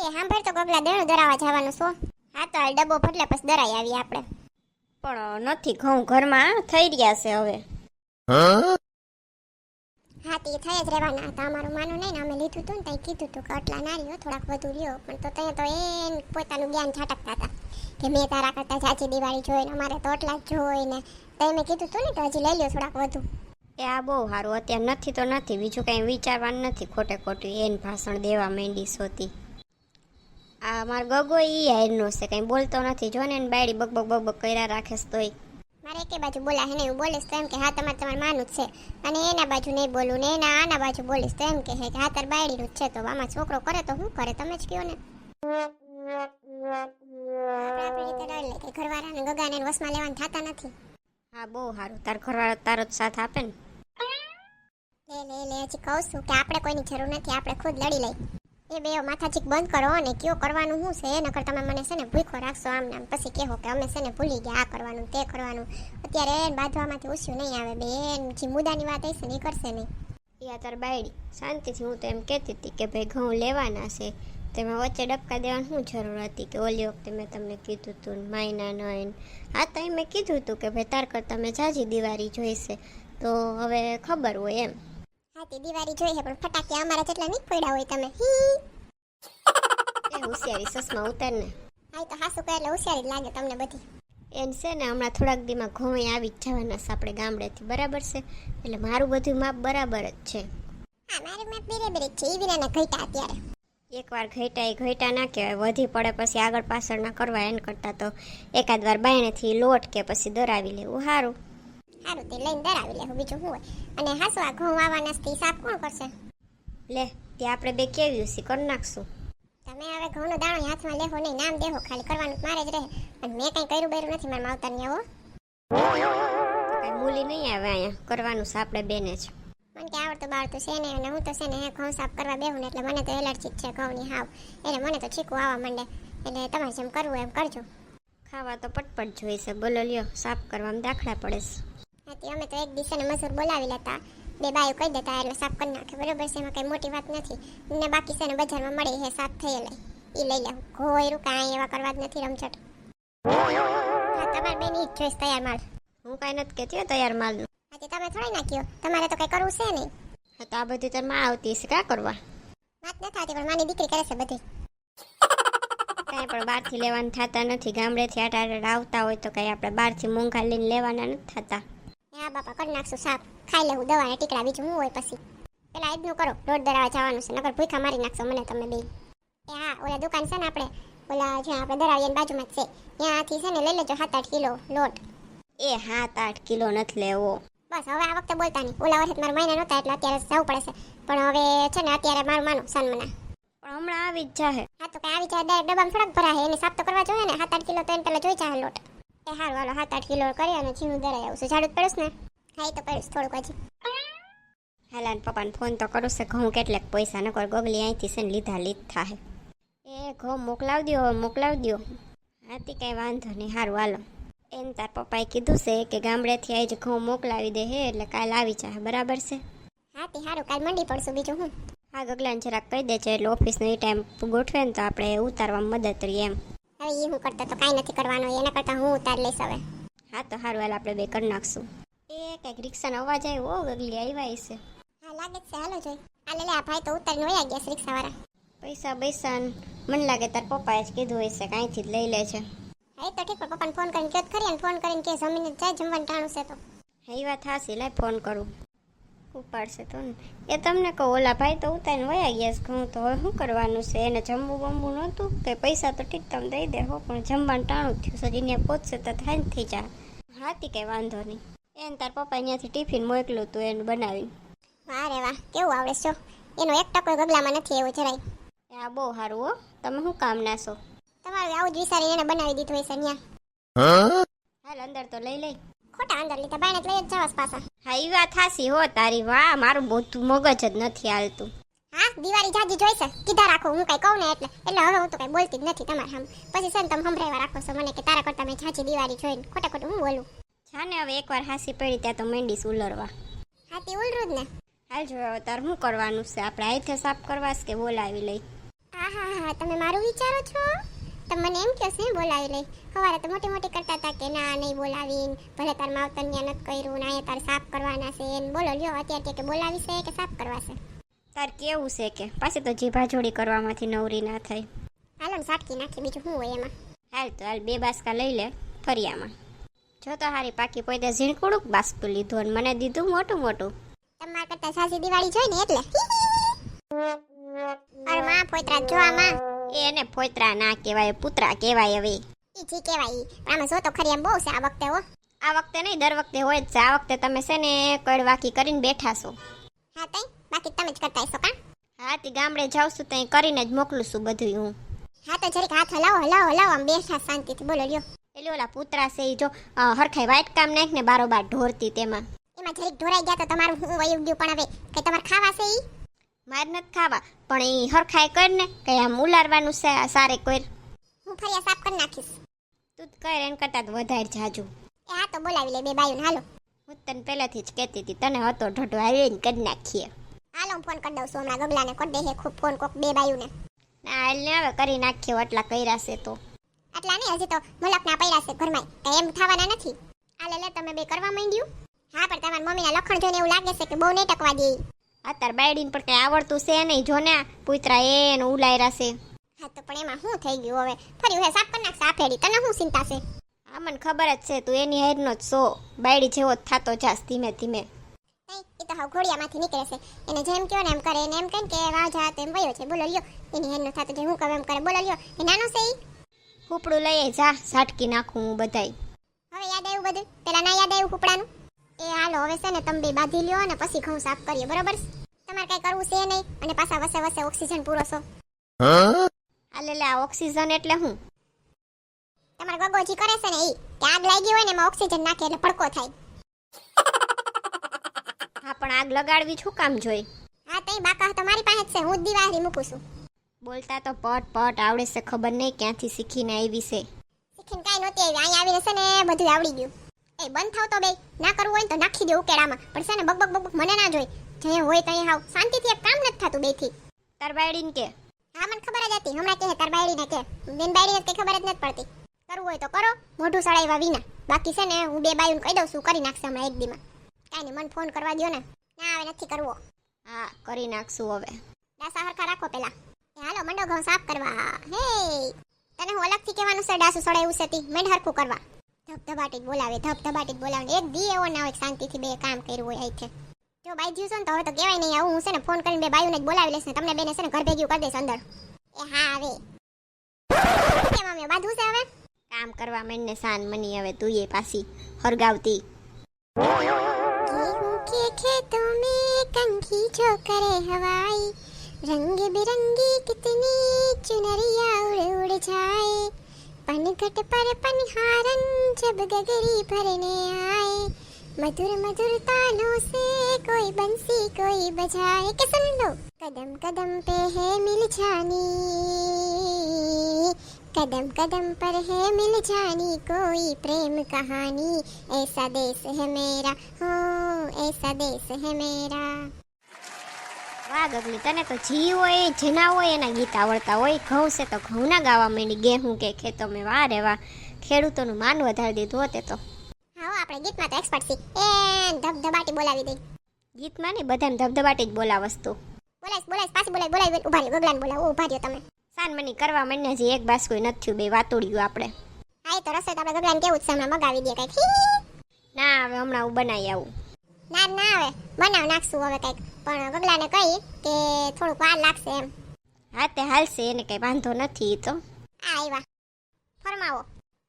એ સાંભળ તો ગગલા દેણું દરાવા જવાનું છો. હા તો આ ડબ્બો ફટલે પછી દરાઈ આવી આપણે. પણ નથી ઘઉં ઘરમાં થઈ રહ્યા છે હવે. હા તે થઈ જ રહેવાના. હતા અમારું માનું નહીં ને અમે લીધું હતું ને ત્યાં કીધું હતું કે આટલા ના રહ્યો થોડાક વધુ લ્યો પણ તો ત્યાં તો એ પોતાનું જ્ઞાન છાટકતા હતા કે મેં તારા કરતા ચાચી દિવાળી જોઈને અમારે તો આટલા જ જોઈને તો મેં કીધું હતું ને કે હજી લઈ લ્યો થોડાક વધુ. એ આ બહુ સારું અત્યારે નથી તો નથી બીજું કાંઈ વિચારવાનું નથી ખોટે ખોટું. એને ભાષણ દેવા માંડી સોતી આ મારો ગગો ઈ હારનો છે કંઈ બોલતો નથી. જો ને બાયડી બક બક બક બક કર્યા રાખે છે તોય. મારે એકે બાજુ બોલા હે ને હું બોલીશ તો એમ કે હા તમારે તમારે માનું જ છે. અને એના બાજુ નહીં બોલું ને એના આના બાજુ બોલીશ તો એમ કે હે કે હા તાર બાયડીનું જ છે. તો આમાં છોકરો કરે તો શું કરે? તમે જ કયો ને. આપણે રીતે ડર લે કે ઘરવાળાને ગગાને વસમાં લેવાનું થતા નથી. હા બહુ સારું. તાર ઘરવાળો તારો જ સાથ આપે ને. લે લે લે હજી કહું છું કે આપણે કોઈની જરૂર નથી આપણે ખુદ લડી લઈ એ બે માથાચીક બંધ કરો અને કયો કરવાનું શું છે, નકર તમે મને છે ને ભૂખો રાખશો આમ નામ પછી કહો કે અમે છે ને ભૂલી ગયા, આ કરવાનું, તે કરવાનું. અત્યારે એને બાંધવામાંથી ઓછું નહીં આવે બેન, જે મુદ્દાની વાત હશે ને એ કરશે નહીં. યા તાર બાયડી, શાંતિથી હું તો એમ કહેતી હતી કે ભાઈ ઘઉં લેવાના છે. તેમાં વચ્ચે ડબકા દેવાની શું જરૂર હતી કે ઓલી વખતે મેં તમને કીધું હતું માયના નયન આ તો મેં કીધું હતું કે ભાઈ તાર કરતાં મેં જાજી દિવાળી જોઈશે તો હવે ખબર હોય એમ. હા તે દિવાળી જોઈ છે પણ ફટાકિયા અમારા જેટલા નહીં ફોડ્યા હોય તમે. હી. એ હોશિયારી સસમાં ઉતાર ને. હા તો હાસુ કહે એટલે હોશિયારી લાગે તમને બધી. એમ છે ને હમણાં થોડાક દીમાં ઘઉં આવી જ જવાના છે આપણે ગામડેથી બરાબર છે? એટલે મારું બધું માપ બરાબર જ છે. હા મારું માપ બરાબર જ છે એ વિનાના ઘટા અત્યારે. એકવાર ઘેટા એ ઘેટા ના કહેવાય વધી પડે પછી આગળ પાછળ ના કરવા એન કરતાં તો એકાદ વાર બાયણેથી લોટ કે પછી દરાવી લેવું સારું સારું તે લઈને દરાવી લેવું બીજું શું હોય? અને હાસો આ ઘઉં આવવાના છે સાફ કોણ કરશે? લે ત્યાં આપણે બે કેવી ઉસી કરી નાખશું. તમે હવે ઘઉંનો દાણો હાથમાં લેહો નહીં નામ દેહો ખાલી કરવાનું મારે જ રહે. અને મેં કંઈ કર્યું બેરું નથી મારા માવતરની આવો કઈ મૂલી નહીં આવે અહીંયા કરવાનું છે આપણે બેને જ. મને કે આવડતું બાળતું છે ને અને હું તો છે ને ઘઉં સાફ કરવા બેહું ને એટલે મને તો એલર્જી છે ઘઉંની હાવ. એટલે મને તો છીકું આવવા માંડે. એટલે તમારે જેમ કરવું એમ કરજો. ખાવા તો પટપટ જોઈશે બોલો લ્યો સાફ કરવામાં દાખલા પડે છે. હાથી અમે તો એક દિવસે મજૂર બોલાવી લેતા. બે બાયો કહી દેતા એટલે સાફ કરી નાખે. બરોબર છે એમાં કઈ મોટી વાત નથી. ને બાકી છે ને બજારમાં મળે હે સાફ થયેલા. એ લઈ લેવું ઘોયરું કાંઈ એવા કરવા જ નથી રમઝટ. તમારે બેન ઈ જોઈશ તૈયાર માલ. હું કાંઈ નથી કહેતી તૈયાર માલનું. આજે તમે થોડી નાખ્યો. તમારે તો કઈ કરવું છે નહીં. હા તો આ બધી તારમાં આવતી હશે કા કરવા? વાત ન થતી પણ માની દીકરી કરે છે બધી. કાંઈ પણ બહારથી લેવાનું થતા નથી. ગામડેથી આટા આટા આવતા હોય તો કાંઈ આપણે બહારથી મોંઘા લઈને લેવાના નથી થતા. હા બાપા કરી નાખશું સાફ ખાઈ લેવું દવા ને ટીકડા બીજું હું હોય પછી? પેલા આજનું કરો રોડ દરાવા જવાનું છે નકર ભૂખા મારી નાખશો મને તમે બે એ હા ઓલા દુકાન છે ને આપણે ઓલા જ્યાં આપણે દરાવીએ બાજુમાં જ છે ત્યાંથી છે ને લઈ લેજો સાત આઠ કિલો લોટ. એ સાત આઠ કિલો નથી લેવો. બસ હવે આ વખતે બોલતા નહીં. ઓલા વર્ષે મારા મહિના નહોતા એટલે અત્યારે જવું પડે છે. પણ હવે છે ને અત્યારે મારું માનું સન્મના પણ હમણાં આવી જ જાહે. હા તો કઈ આવી જાય ડબ્બામાં થોડાક ભરાય એને સાફ તો કરવા જોઈએ ને સાત આઠ કિલો તો એને પેલા જોઈ જાય લોટ. એ હારું હાલો સાત આઠ કિલો કરી અને છીણું દરાઈ આવશે ઝાડું પડશ ને? હા એ તો પડશ થોડુંક હજી. હાલા પપ્પાને ફોન તો કરું છે. ઘઉં કેટલાક પૈસા નકર ગોગલી અહીંથી છે ને લીધા લીધ થાય. એ ઘઉં મોકલાવ દ્યો મોકલાવ દો હા હાથી કાંઈ વાંધો નહીં. સારું હાલો. એમ તાર પપ્પાએ કીધું છે કે ગામડેથી આજે ઘઉં મોકલાવી દે હે એટલે કાલ આવી જાય બરાબર છે? હા તે સારું કાલ મંડી પડશું બીજું હું. હા ગગલાને જરાક કહી દેજે એટલે ઓફિસનો એ ટાઈમ ગોઠવે ને તો આપણે ઉતારવામાં મદદ કરીએ એમ. હવે એ હું કરતો તો કાંઈ નથી કરવાનું એના કરતાં હું ઉતાર લઈશ હવે. હા તો સારું હાલ આપણે બે કરી નાખશું. એ કંઈક રિક્ષાનો અવાજ આવ્યો ઓ ગગલી આવ્યા છે હા લાગે છે. હાલો જોઈ. આ લે આ ભાઈ તો ઉતારીને વયા ગયા છે રિક્ષાવાળા. પૈસા પૈસા મને લાગે તાર પપ્પાએ જ કીધું હશે કાંઈથી જ લઈ લે છે હા એ તો ઠીક પણ પપ્પાને ફોન કરીને કહેત ખરી અને ફોન કરીને કે જમીને જાય જમવાનું ટાણું છે તો. હા એ વાત હાસી લાય ફોન કરું. ઉપાડશે તો ને. એ તમને કહો ઓલા ભાઈ તો ઉતારીને વયા ગયા છે. ઘઉં તો હવે શું કરવાનું છે? એને જમવું બમવું નહોતું. કે પૈસા તો ઠીક તમે દઈ દે હો પણ જમવાનું ટાણું થયું. સજી ત્યાં પહોંચશે તો થાય થઈ જા હાથી કંઈ વાંધો નહીં. એને તાર પપ્પા અહીંયાથી ટિફિન મોકલું તું એને બનાવીને વારે વાહ કેવું આવડે છો? એનો એક ટકો ગગલામાં નથી એવું જરાય. એ આ બહુ સારું હો. તમે શું કામ ના છો તમારું આવું જ વિચારીને એને બનાવી દીધું હશે ત્યાં હાલ અંદર તો લઈ લઈ. ખોટા અંદર લીધા. બાયણે લઈ જ જવાસ પાછા. હા એ વાત હાસી હો તારી. વાહ મારું બધું મગજ જ નથી હાલતું. હા દિવાળી જાજી જોઈશે. કીધા રાખો હું કઈ કહું ને એટલે. એટલે હવે હું તો કઈ બોલતી જ નથી તમારે સામે. પછી છે ને તમે સંભળાવ્યા રાખો છો મને કે તારા કરતા મેં જાજી દિવાળી જોઈને ખોટા ખોટું હું બોલું? જાને હવે એકવાર હાસી પડી ત્યાં તો મેંડીસ ઉલરવા. હા તે ઉલરું જ ને. હાલ જો તાર શું કરવાનું છે? આપણે આઈથે સાફ કરવા કે બોલાવી લઈ? આહા હા તમે મારું વિચારો છો? તમે મને એમ કહો છે બોલાવી લઈ. સવારે તો મોટી મોટી કરતા હતા કે ના નહીં બોલાવીને. ભલે તાર માવતરને નથી કર્યું ના અહીંયા તારે સાફ કરવાના છે. ને બોલો લ્યો અત્યારે કે બોલાવી છે કે સાફ કરવા છે? તાર કેવું છે કે? પાછી તો જીભા જોડી કરવામાંથી નવરી ના થાય હાલો સાટકી નાખી બીજું શું હોય એમાં? હાલ તો હાલ બે બાસકા લઈ લે ફરિયામાં જો તો હારી પાકી પોતે ઝીણકુડુક બાસકું લીધું અને મને દીધું મોટું મોટું. તમારા કરતા સાસી દિવાળી જોઈ ને એટલે? અરે માં પોતરા જોવા માં. એને ફોતરા ના કહેવાય પુતરા કહેવાય હવે. ઈ જી કહેવાય પણ આમાં જો તો ખરી એમ બહુ છે આ વખતે હો. આ વખતે નહીં દર વખતે હોય જ છે. આ વખતે તમે છે ને કડવાકી કરીને બેઠા છો. હા તઈ? બાકી તમે જ કરતા હશો કા? હા તે ગામડે જાઉં છું ત્યાં કરીને જ મોકલું છું બધું હું. હા તો જરીક હાથ હલાવો હલાવો હલાવો આમ બેઠા શાંતિથી. બોલો લ્યો. એટલે ઓલા પુતરા છે ઈ જો હરખાઈ વાઈટ કામ નાખ ને બારોબાર ઢોરતી તેમાં. એમાં જરીક ઢોરાઈ ગયા તો તમારું હું વયું ગયું પણ હવે? કઈ તમારે ખાવા છે ઈ? માર નથી ખાવા. પણ એ હરખાય કર ને કઈ આમ ઉલારવાનું છે આ સારે કોઈ હું ફરિયા સાફ કરી નાખીશ. તું જ કર એન કરતા તો વધારે જાજુ. એ હા તો બોલાવી લે બે બાયું હાલો. હું તને પહેલાથી જ કહેતી હતી તને હતો ઢોઢો આવીને કરી નાખીએ. હાલો હું ફોન કરી દઉં છું હમણાં ગગલાને. કરી દે ખૂબ ફોન કોક બે બાયુંને. ના એટલે હવે કરી નાખીએ આટલા કર્યા છે તો. આટલા નહીં હજી તો મુલાકના પડ્યા છે ઘરમાં. કઈ એમ થવાના નથી. હાલે લે તમે બે કરવા માંડ્યું? હા પણ તમારા મમ્મીના લખણ જોઈને એવું લાગે છે કે બહુ નહીં ટકવા દે. અત્યારે બાયડીને પણ કઈ આવડતું છે નહીં. જો ને પુતરા એને ઉલાયરા છે. હા તો પણ એમાં શું થઈ ગયું હવે? ફરી હવે સાફ કરી નાખશે આ ફેરી. તને શું ચિંતા છે? હા મને ખબર જ છે તું એની હેરનો જ સો બાયડી જેવો જ થતો જાસ ધીમે ધીમે. એ તો હવે ઘોડિયામાંથી નીકળે છે. એને જેમ કહો ને એમ કરે એને એમ કહે કે વાહ જા તેમ વયો છે. બોલો લ્યો. એની હેરનો થતો જે હું કહું એમ કરે. બોલો લ્યો. એ નાનો છે ઈ? ઉપડું લઈએ જા. ઝાટકી નાખું હું બધાય. હવે યાદ આવ્યું બધું? પેલા ના યાદ આવ્યું કુપડાનું એ હાલો હવે છે ને તમે બે બાંધી લ્યો અને પછી ઘઉં સાફ કરીએ બરોબર તમારે કઈ કરવું છે નહીં? અને પાછા વસે વસે ઓક્સિજન પૂરો છો. આ લે લે આ ઓક્સિજન એટલે હું? તમારે ગગોજી કરે છે ને એ કે આગ લાગી હોય ને એમાં ઓક્સિજન નાખે એટલે ભડકો થાય. હા પણ આગ લગાડવી શું કામ જોઈ? હા તઈ બાકા તમારી મારી પાસે જ છે હું જ દિવાળી મૂકું છું. બોલતા તો પટ પટ આવડે છે ખબર નહીં ક્યાંથી શીખીને આવી છે. શીખીને કાંઈ નહોતી આવી અહીં આવીને છે ને બધું આવડી ગયું. એ બંધ થાવ તો બે ના કરવું હોય તો નાખી દે ઉકેડામાં. પણ છે ને બક બક બક બક મને ના જોઈ જે હોય તઈ હાવ. શાંતિથી એક કામ નથી થતું બેથી તાર બાયડીને કે. હા મને ખબર જ હતી. હમણાં કહે તાર બાયડીને કે. બેન બાયડીને કઈ ખબર જ નથી પડતી. કરવું હોય તો કરો. મોઢું સળાવ્યા વિના. બાકી છે ને હું બે બાયુને કહી દઉં છું કરી નાખશે હમણાં એક દીમાં. કાંઈ નહીં મને ફોન કરવા દ્યો ને. ના હવે નથી કરવો. હા કરી નાખશું હવે. ડાસા હરખા રાખો પેલા. હાલો મંડો ઘઉં સાફ કરવા. હે. તને હું અલગથી કહેવાનું છે ડાસું સડાયું છે તી. મેં હરખું કરવા. ધબધબાટી જ બોલાવે ધબધબાટી જ બોલાવે એક દી એવો ના હોય શાંતિથી બે કામ કર્યું હોય અહીંથી જો બાઈ જ્યું ને તો હવે તો કહેવાય નહીં આવું હું છે ને ફોન કરીને બે બાયુને જ બોલાવી લઈશ ને તમને બેને છે ને ઘર ભેગી કરી દઈશ અંદર. એ હા હવે કેમ મમ્મી બાંધવું છે હવે? કામ કરવા માંડને સાન મની હવે તું એ પાછી હરગાવતી. કે ખેતો મે કંખી જો કરે હવાઈ રંગ બિરંગી કિતની ચુનરિયા ઉડ ઉડ જાય. पनघट पर पनहारन जब गगरी भरने आए। मधुर मधुर तानों से कोई बंसी, कोई बजाए। के सुन लो। कदम कदम पे है मिल जानी। कदम कदम पर है मिल जानी कोई प्रेम कहानी। ऐसा देश है मेरा, हो, ऐसा देश है मेरा। વાહ ગગલી તને તો જી હોય જેના હોય એના ગીત આવડતા હોય. ઘઉં છે તો ઘઉંના ગાવા માંડી. ગેહું કે ખેતો મેં વાહ રે વાહ ખેડૂતોનું માન વધારી દીધું હોતે તો. હા આપણે ગીતમાં તો એક્સપર્ટ છીએ. એ ધબધબાટી બોલાવી દઈ ગીતમાં ને બધાને ધબધબાટી જ બોલા વસ્તુ. બોલાઈશ બોલાઈશ પાછી બોલાઈ બોલાવી ઊભા રહ્યો ગગલાને બોલાવો ઊભા રહ્યો તમે. સાન મની કરવા માંડ્યા હજી એક બાસ કોઈ નથી બે વાતોડ્યું આપણે. હા એ તો રસોઈ તો આપણે ગગલાને કેવું જ છે હમણાં મગાવી દે કંઈક. ના હવે હમણાં હું બનાવી આવું. ના ના આવે. બનાવ નાખશું હવે કંઈક. પણ ગગલાને કહી કે થોડુંક વાર લાગશે એમ. હા તે હાલશે એને કઈ વાંધો નથી તો. આ આવ્યા. ફરમાવો.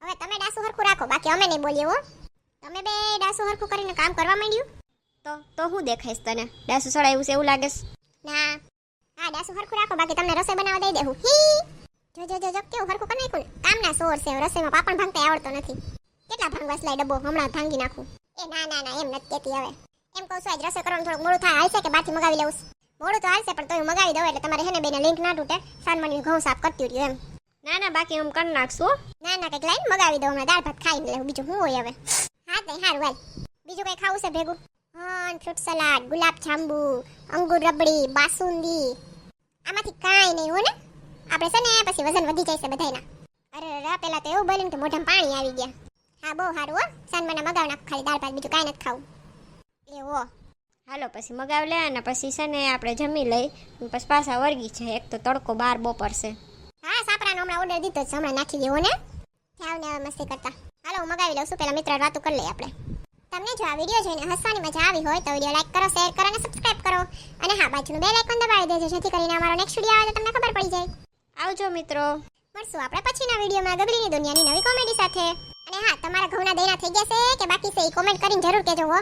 હવે તમે ડાસુ હરખું રાખો. બાકી અમે નહીં બોલીએ હો. તમે બે ડાસુ હરખું કરીને કામ કરવા માંડ્યું? તો તો હું દેખાઈશ તને? ડાસુ સડાયું છે એવું લાગે ના. હા ડાસુ હરખું રાખો. બાકી તમને રસોઈ બનાવવા દઈ દેવું હી. જો જો જો જો કેવું હરખું કરી નાખ્યું ને? કામના સોર છે. રસોઈમાં પાપણ ભાંગતા આવડતો નથી. કેટલા ભાંગવા લાય ડબ્બો હમણાં ભાંગી નાખું? એ ના ના ના એમ નથી કહેતી હવે. એમ કહું છું આજ રસોઈ કરવાનું થોડુંક મોડું થાય હાલશે કે બાથી મગાવી લઉં મોડું તો હાલશે પણ તોય મગાવી દઉં એટલે તમારે હેને બેને લિંક ના તૂટે. સાનમાની ઘઉં સાફ કરતી રહ્યું એમ. ના ના બાકી હું કરી નાખશું ના ના કંઈક લાઈન મગાવી દઉં હમણાં દાળ ભાત ખાઈને લેવું બીજું શું હોય હવે? હા તે સારું હાલ. બીજું કંઈ ખાવું છે ભેગું? હા ફ્રૂટ સલાડ ગુલાબ જાંબુ અંગુર રબડી બાસુંદી. આમાંથી કાંઈ નહીં હોય ને? આપણે છે ને પછી વજન વધી જાય છે બધાયના. અરે રા પેલા તો એવું બન્યું કે મોઢામાં પાણી આવી ગયા. હા બહુ સારું હો. સાનમાના મગાવ નાખ ખાલી દાળ ભાત બીજું કાંઈ નથી ખાવું. એવો હાલો પછી મગાવ લે અને પછી છે ને આપણે જમી લઈ. પછી પાછા વર્ગી છે. એક તો તડકો બાર બપોર છે. હા સાપરાનો હમણાં ઓર્ડર દીધો છે. હમણાં નાખી દેવો ને. થાવ ને હવે મસ્તી કરતા. હાલો હું મગાવી લઉં છું. પેલા મિત્ર વાતો કરી લઈએ આપણે. તમને જો આ વીડિયો જોઈને હસવાની મજા આવી હોય તો વીડિયો લાઈક કરો શેર કરો અને સબસ્ક્રાઇબ કરો. અને હા બાજુનું બેલ આઇકન દબાવી દેજો જેથી કરીને અમારો નેક્સ્ટ વીડિયો આવે તો તમને ખબર પડી જાય. આવજો મિત્રો. મળશું આપણે પછીના વિડીયોમાં ગગડીની દુનિયાની નવી કોમેડી સાથે. અને હા તમારા ઘઉંના દૈના થઈ ગયા છે કે બાકી છે એ કોમેન્ટ કરીને જરૂર કહેજો હો.